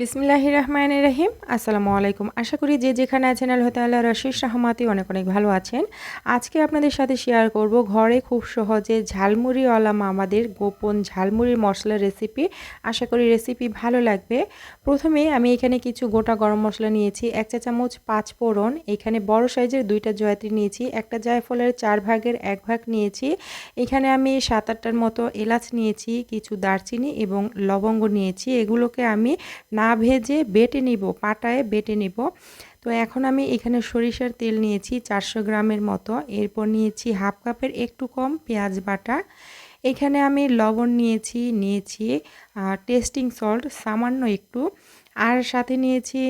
বিসমিল্লাহ রহমান রহিম। আসসালামু আলাইকুম। আশা করি যে যেখানে আছেন আল্লাহ তাল্লাহ রশিদ রহমাতি অনেক অনেক ভালো আছেন। আজকে আপনাদের সাথে শেয়ার করব ঘরে খুব সহজে ঝালমুড়িওয়ালা মামাদের গোপন ঝালমুড়ির মশলার রেসিপি আশা করি রেসিপি ভালো লাগবে। প্রথমে আমি এখানে কিছু গোটা গরম মশলা নিয়েছি, এক চা চামচ পাঁচ ফোড়ন। এখানে বড় সাইজের দুইটা জয়ত্রী নিয়েছি, একটা জায়ফলের চার ভাগের এক ভাগ নিয়েছি। এখানে আমি সাত আটটার মতো এলাচ নিয়েছি, কিছু দারচিনি এবং লবঙ্গ নিয়েছি। এগুলোকে আমি না ভেজে বেটে নিব, পাটায় বেটে নিব। তো এখন আমি এখানে সরিষার তেল নিয়েছি চারশো গ্রামের মতো। এরপর নিয়েছি হাফ কাপের একটু কম পেঁয়াজ বাটা। এখানে আমি লবণ নিয়েছি নিয়েছি টেস্টিং সল্ট সামান্য একটু। আর সাথে নিয়েছি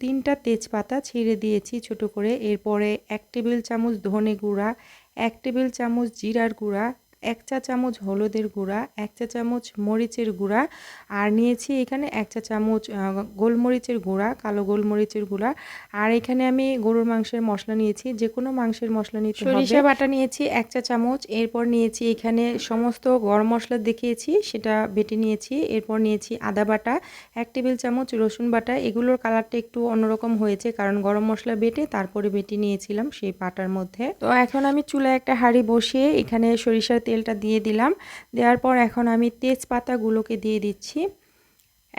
তিনটা তেজপাতা ছিঁড়ে দিয়েছি ছোট করে। এরপরে এক টেবিল চামচ ধনে গুঁড়া, এক টেবিল চামচ জিরার গুঁড়া এক চা চামচ হলুদের গুঁড়া, এক চা চামচ মরিচের গুঁড়া, আর নিয়েছি এখানে এক চা চামচ গোলমরিচের গুঁড়া, কালো গোলমরিচের গুঁড়া। আর এখানে আমি গরুর মাংসের মশলা নিয়েছি, যে কোনো মাংসের মশলা নিতে সরিষা বাটা নিয়েছি এক চা চামচ, এরপর নিয়েছি এখানে সমস্ত গরম মশলা দেখিয়েছি, সেটা বেটে নিয়েছি। এরপর নিয়েছি আদা বাটা, এক টেবিল চামচ রসুন বাটা। এগুলোর কালারটা একটু অন্যরকম হয়েছে, কারণ গরম মশলা বেটে তারপরে বেটে নিয়েছিলাম সেই পাটার মধ্যে। তো এখন আমি চুলায় একটা হাঁড়ি বসিয়ে এখানে সরিষার তেলটা দিয়ে দিলাম। দেওয়ার পর এখন আমি তেজপাতাগুলোকে দিয়ে দিচ্ছি।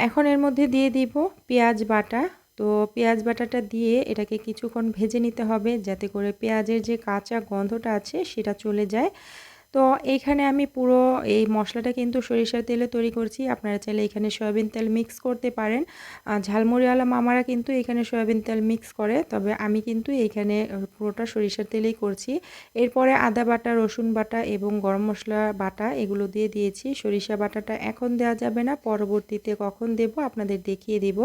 এখন এর মধ্যে দিয়ে দিব পেঁয়াজ বাটা। তো পেঁয়াজ বাটাটা দিয়ে এটাকে কিছুক্ষণ ভেজে নিতে হবে যাতে করে পেঁয়াজের যে কাঁচা গন্ধটা আছে সেটা চলে যায়। তো এইখানে আমি পুরো এই মশলাটা কিন্তু সরিষার তেলে তৈরি করছি। আপনারা চাইলে এখানে সয়াবিন তেল মিক্স করতে পারেন। ঝালমুড়িওয়ালা মামারা কিন্তু এখানে সয়াবিন তেল মিক্স করে, তবে আমি কিন্তু এখানে পুরোটা সরিষার তেলেই করছি। এরপরে আদা বাটা, রসুন বাটা এবং গরম মশলা বাটা এগুলো দিয়ে দিয়েছি। সরিষা বাটাটা এখন দেওয়া যাবে না, পরবর্তীতে কখন দেব আপনাদের দেখিয়ে দেব।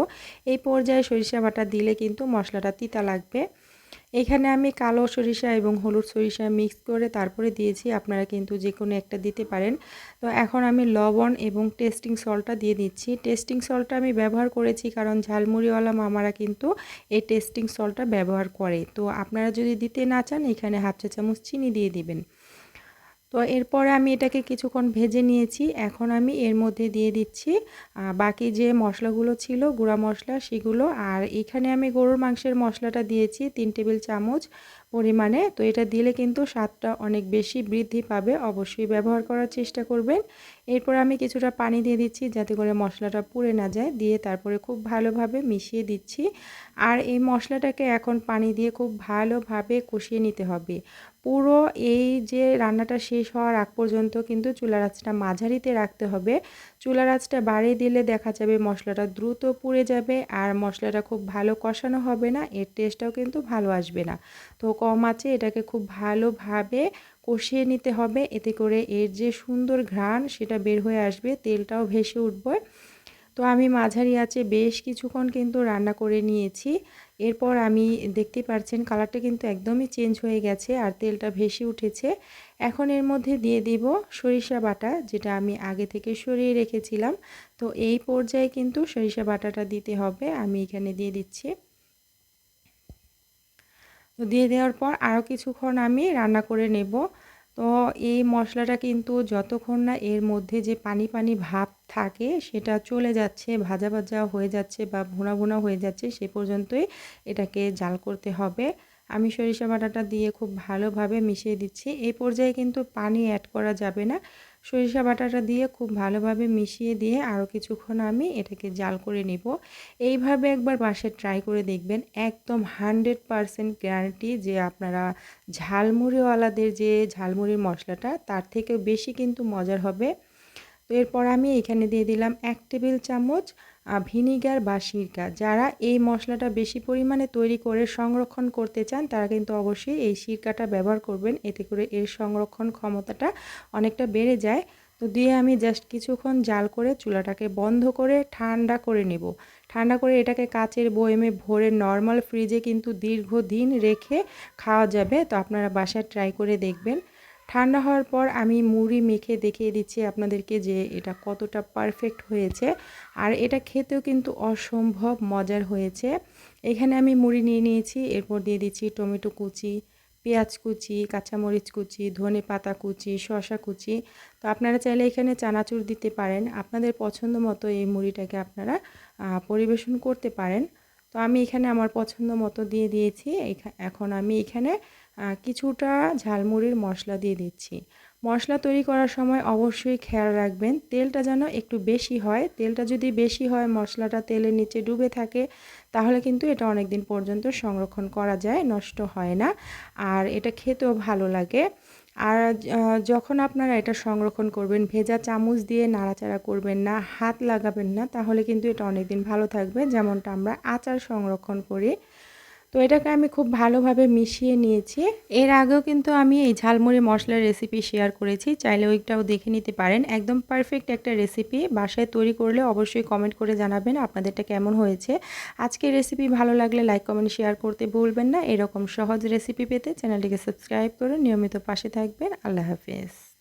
এই পর্যায়ে সরিষা বাটা দিলে কিন্তু মশলাটা তিতা লাগবে। এখানে আমি কালো সরিষা এবং হলুদ সরিষা মিক্স করে তারপরে দিয়েছি। আপনারা কিন্তু যে কোনো একটা দিতে পারেন। তো এখন আমি লবণ এবং টেস্টিং সল্টটা দিয়ে দিচ্ছি। টেস্টিং সল্টটা আমি ব্যবহার করেছি কারণ ঝালমুড়িওয়ালা মামারা কিন্তু এই টেস্টিং সল্টটা ব্যবহার করে। তো আপনারা যদি দিতে না চান, এখানে হাফ চা চামচ চিনি দিয়ে দিবেন। তো এরপরে আমি এটাকে কিছুক্ষণ ভেজে নিয়েছি। এখন আমি এর মধ্যে দিয়ে দিচ্ছি বাকি যে মশলাগুলো ছিল, গুঁড়া মশলা, সেগুলো। আর এখানে আমি গরুর মাংসের মশলাটা দিয়েছি, তিন টেবিল চামচ। পরিমাণে, তো এটা দিলে কিন্তু স্বাদটা অনেক বেশি বৃদ্ধি পাবে। অবশ্যই ব্যবহার করার চেষ্টা করবেন। এরপর আমি কিছুটা পানি দিয়ে দিচ্ছি যাতে করে মশলাটা পুড়ে না যায়। দিয়ে তারপরে খুব ভালোভাবে মিশিয়ে দিচ্ছি। আর এই মশলাটাকে এখন পানি দিয়ে খুব ভালোভাবে কষিয়ে নিতে হবে। পুরো এই যে রান্নাটা শেষ হওয়ার আগ পর্যন্ত কিন্তু চুলার আঁচটা মাঝারিতে রাখতে হবে। চুলার আঁচটা বাড়িয়ে দিলে দেখা যাবে মশলাটা দ্রুত পুড়ে যাবে আর মশলাটা খুব ভালো কষানো হবে না, এর টেস্টটাও কিন্তু ভালো আসবে না। তো কম আছে, এটাকে খুব ভালোভাবে কষিয়ে নিতে হবে, এতে করে এর যে সুন্দর ঘ্রাণ সেটা বের হয়ে আসবে, তেলটাও ভেসে উঠবে। তো আমি মাঝারি আছে, বেশ কিছুক্ষণ কিন্তু রান্না করে নিয়েছি। এরপর আমি দেখতে পাচ্ছেন কালারটা কিন্তু একদমই চেঞ্জ হয়ে গেছে আর তেলটা ভেসে উঠেছে। এখন এর মধ্যে দিয়ে দিব সরিষা বাটা, যেটা আমি আগে থেকে সরিয়ে রেখেছিলাম। তো এই পর্যায়ে কিন্তু সরিষা বাটাটা দিতে হবে, আমি এখানে দিয়ে দিচ্ছি। তো দিয়ে দেওয়ার পর আরও কিছুক্ষণ আমি রান্না করে নেব। তো এই মশলাটা কিন্তু যতক্ষণ না এর মধ্যে যে পানি পানি ভাব থাকে, সেটা চলে যাচ্ছে, ভাজা ভাজা হয়ে যাচ্ছে বা ভুনা ভুনা হয়ে যাচ্ছে, সে পর্যন্তই এটাকে জাল করতে হবে। আমি সরিষা বাটাটা দিয়ে খুব ভালোভাবে মিশিয়ে দিচ্ছি। এই পর্যায়ে কিন্তু পানি অ্যাড করা যাবে না। সরিষা বাটাটা দিয়ে খুব ভালোভাবে মিশিয়ে দিয়ে আরও কিছুক্ষণ আমি এটাকে জাল করে নিব। এইভাবে একবার বাসে ট্রাই করে দেখবেন, একদম হানড্রেড পারসেন্ট গ্যারান্টি যে আপনারা ঝালমুড়িওয়ালাদের যে ঝালমুড়ির মশলাটা, তার থেকেও বেশি কিন্তু মজার হবে। এরপর আমি এখানে দিয়ে দিলাম এক টেবিল চামচ ভিনিগার বা সিরকা। যারা এই মশলাটা বেশি পরিমাণে তৈরি করে সংরক্ষণ করতে চান, তারা কিন্তু অবশ্যই এই সিরকাটা ব্যবহার করবেন। এতে করে এর সংরক্ষণ ক্ষমতাটা অনেকটা বেড়ে যায়। তো দিয়ে আমি জাস্ট কিছুক্ষণ জাল করে চুলাটাকে বন্ধ করে ঠান্ডা করে নেব। ঠান্ডা করে এটাকে কাচের বয়েমে ভরে নর্মাল ফ্রিজে কিন্তু দীর্ঘদিন রেখে খাওয়া যাবে। তো আপনারা বাসায় ট্রাই করে দেখবেন। ঠান্ডা হওয়ার পর আমি মুড়ি মেখে দেখিয়ে দিচ্ছি আপনাদেরকে যে এটা কতটা পারফেক্ট হয়েছে। আর এটা খেতেও কিন্তু অসম্ভব মজার হয়েছে। এখানে আমি মুড়ি নিয়ে নিয়েছি, এরপর দিয়ে দিচ্ছি টমেটো কুচি, পেঁয়াজ কুচি, কাঁচামরিচ কুচি, ধনে পাতা কুচি শশা কুচি। তো আপনারা চাইলে এখানে চানাচুর দিতে পারেন। আপনাদের পছন্দ মতো এই মুড়িটাকে আপনারা পরিবেশন করতে পারেন। তো আমি এখানে আমার পছন্দ মতো দিয়ে দিয়েছি। এখা- এখন আমি এখানে কিছুটা ঝালমুড়ির মশলা দিয়ে দিচ্ছি। মশলা তৈরি করার সময় অবশ্যই খেয়াল রাখবেন, তেলটা যেন একটু বেশি হয়। তেলটা যদি বেশি হয়, মশলাটা তেলের নিচে ডুবে থাকে, তাহলে কিন্তু এটা অনেক দিন পর্যন্ত সংরক্ষণ করা যায়, নষ্ট হয় না। আর এটা খেতেও ভালো লাগে। আর যখন আপনারা এটা সংরক্ষণ করবেন, ভেজা চামচ দিয়ে নাড়াচাড়া করবেন না, হাত লাগাবেন না, তাহলে কিন্তু এটা অনেক দিন ভালো থাকবে। যেমনটা আমরা আচার সংরক্ষণ করি। তো এটাকে আমি খুব ভালোভাবে মিশিয়ে নিয়েছি। এর আগেও কিন্তু আমি এই ঝালমুড়ি মশলার রেসিপি শেয়ার করেছি। চাইলে ওইটাও দেখে নিতে পারেন। একদম পারফেক্ট একটা রেসিপি বাসায় তৈরি করলে অবশ্যই কমেন্ট করে জানাবেন আপনাদেরটা কেমন হয়েছে। আজকের রেসিপি ভালো লাগলে লাইক কমেন্ট শেয়ার করতে ভুলবেন না। এরকম সহজ রেসিপি পেতে চ্যানেলটিকে সাবস্ক্রাইব করে নিয়মিত পাশে থাকবেন। আল্লাহ হাফিজ।